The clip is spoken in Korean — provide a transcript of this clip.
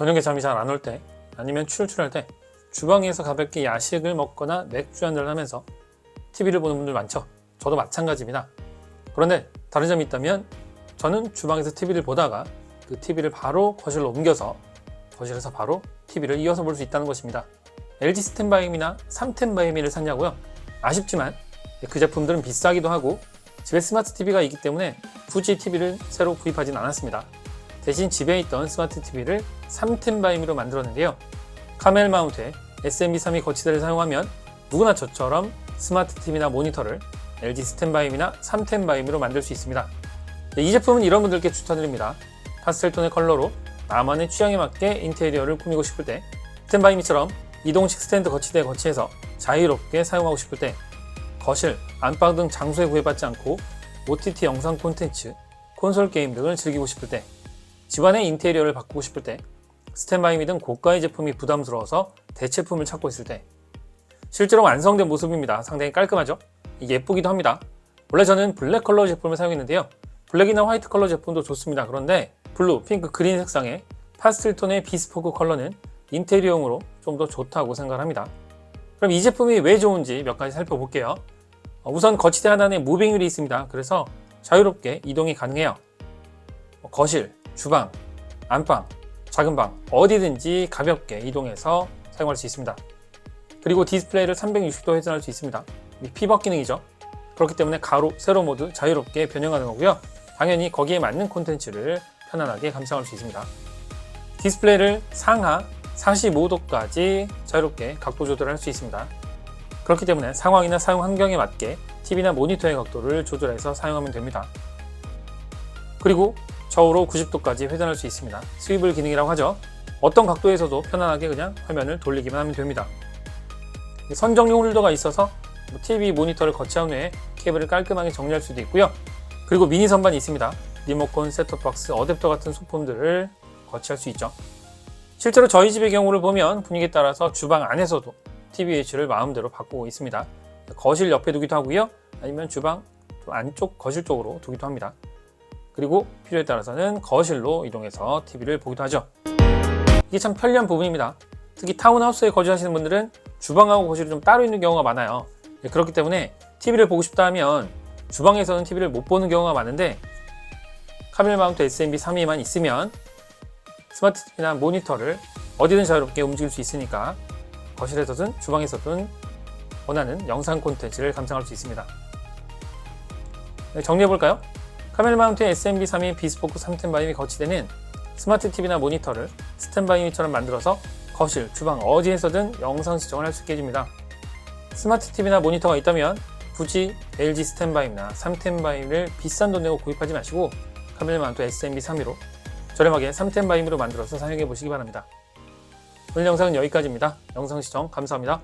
저녁에 잠이 잘 안 올 때, 아니면 출출할 때, 주방에서 가볍게 야식을 먹거나 맥주 한잔을 하면서 TV를 보는 분들 많죠. 저도 마찬가지입니다. 그런데 다른 점이 있다면 저는 주방에서 TV를 보다가 그 TV를 바로 거실로 옮겨서 거실에서 바로 TV를 이어서 볼 수 있다는 것입니다. LG 스탠바이미나 3텐바이미를 샀냐고요? 아쉽지만 그 제품들은 비싸기도 하고 집에 스마트 TV가 있기 때문에 굳이 TV를 새로 구입하진 않았습니다. 대신 집에 있던 스마트 TV를 3텐바이미로 만들었는데요. 카멜 마운트에 SMB32 거치대를 사용하면 누구나 저처럼 스마트 TV나 모니터를 LG 스탠바이미나 3텐바이미로 만들 수 있습니다. 네, 이 제품은 이런 분들께 추천드립니다. 파스텔톤의 컬러로 나만의 취향에 맞게 인테리어를 꾸미고 싶을 때 스탠바이미처럼 이동식 스탠드 거치대에 거치해서 자유롭게 사용하고 싶을 때 거실, 안방 등 장소에 구애받지 않고 OTT 영상 콘텐츠, 콘솔 게임 등을 즐기고 싶을 때 집안의 인테리어를 바꾸고 싶을 때 스탠바이미 등 고가의 제품이 부담스러워서 대체품을 찾고 있을 때 실제로 완성된 모습입니다. 상당히 깔끔하죠? 예쁘기도 합니다. 원래 저는 블랙 컬러 제품을 사용했는데요. 블랙이나 화이트 컬러 제품도 좋습니다. 그런데 블루, 핑크, 그린 색상의 파스텔 톤의 비스포크 컬러는 인테리어용으로 좀 더 좋다고 생각합니다. 그럼 이 제품이 왜 좋은지 몇 가지 살펴볼게요. 어, 우선 거치대 하나에 무빙률이 있습니다. 그래서 자유롭게 이동이 가능해요. 뭐 거실, 주방, 안방, 작은 방 어디든지 가볍게 이동해서 사용할 수 있습니다. 그리고 디스플레이를 360도 회전할 수 있습니다. 이 피벗 기능이죠. 그렇기 때문에 가로, 세로 모두 자유롭게 변형하는 거고요. 당연히 거기에 맞는 콘텐츠를 편안하게 감상할 수 있습니다. 디스플레이를 상하 45도까지 자유롭게 각도 조절할 수 있습니다. 그렇기 때문에 상황이나 사용 환경에 맞게 TV나 모니터의 각도를 조절해서 사용하면 됩니다. 그리고 좌우로 90도까지 회전할 수 있습니다. 스위블 기능이라고 하죠. 어떤 각도에서도 편안하게 그냥 화면을 돌리기만 하면 됩니다. 선정용 홀더가 있어서 TV 모니터를 거치한 후에 케이블을 깔끔하게 정리할 수도 있고요. 그리고 미니 선반이 있습니다. 리모컨, 셋톱박스, 어댑터 같은 소품들을 거치할 수 있죠. 실제로 저희 집의 경우를 보면 분위기에 따라서 주방 안에서도 TVH를 마음대로 바꾸고 있습니다. 거실 옆에 두기도 하고요. 아니면 주방 좀 안쪽 거실 쪽으로 두기도 합니다. 그리고 필요에 따라서는 거실로 이동해서 TV를 보기도 하죠. 이게 참 편리한 부분입니다. 특히 타운하우스에 거주하시는 분들은 주방하고 거실이 좀 따로 있는 경우가 많아요. 네, 그렇기 때문에 TV를 보고 싶다 하면 주방에서는 TV를 못 보는 경우가 많은데 카멜 마운트 SMB 3위만 있으면 스마트 TV나 모니터를 어디든 자유롭게 움직일 수 있으니까 거실에서든 주방에서든 원하는 영상 콘텐츠를 감상할 수 있습니다. 네, 정리해볼까요? 카멜 마운트 SMB 3위 비스포크 3템 바이미 거치대는 스마트 TV나 모니터를 스탠바이미처럼 만들어서 거실, 주방 어디에서든 영상 시청을 할 수 있게 해줍니다. 스마트 TV나 모니터가 있다면 굳이 LG 스탠바이나 3텐바임을 비싼 돈 내고 구입하지 마시고 카멜 마운트 SMB 3위로 저렴하게 3텐바임으로 만들어서 사용해 보시기 바랍니다. 오늘 영상은 여기까지입니다. 영상 시청 감사합니다.